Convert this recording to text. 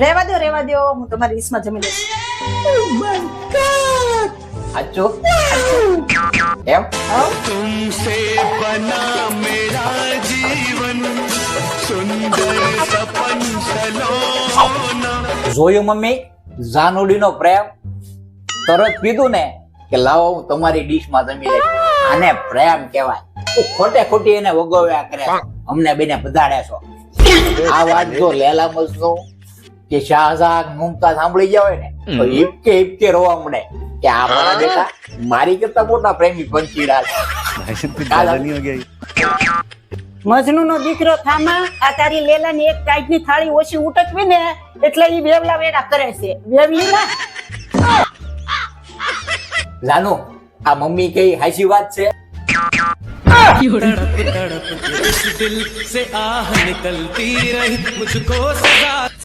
રેવા દો રેવા દો હું તમારી ડીશમાં જમી લઈશ. હાચો? એમ? તુમસે બના મેરા જીવન સુંદર સપન સલોના જોયું મમ્મી? જાનુડીનો પ્રેમ. તરત કીધું ને કે લાવો હું તમારી ડીશમાં જમી લઈશ. આને પ્રેમ કહેવાય. ખોટે ખોટી એને વગોવ્યા કરે. અમને બેને પધાડે છો. આ વાત જો લેલા મજનો કે શાહજહાન મુમતાઝ સાંભળી ગયા હોય ને તો હિપકે હિપકે રોવા મળે કે આ મારા બેટા મારી કરતા મોટા પ્રેમી પંચીડા છે કાલ મજનુ નો દીકરો થામા આ તારી લેલાની એક ટાઈટ ની થાળી ઓછી ઉટકવી ને એટલે ઈ વેવલા વેડા કરે છે વેવલી ના જાનુ આ મમ્મી કઈ હાચી વાત છે तड़प तड़प इस दिल से आह निकलती रही मुझको सजा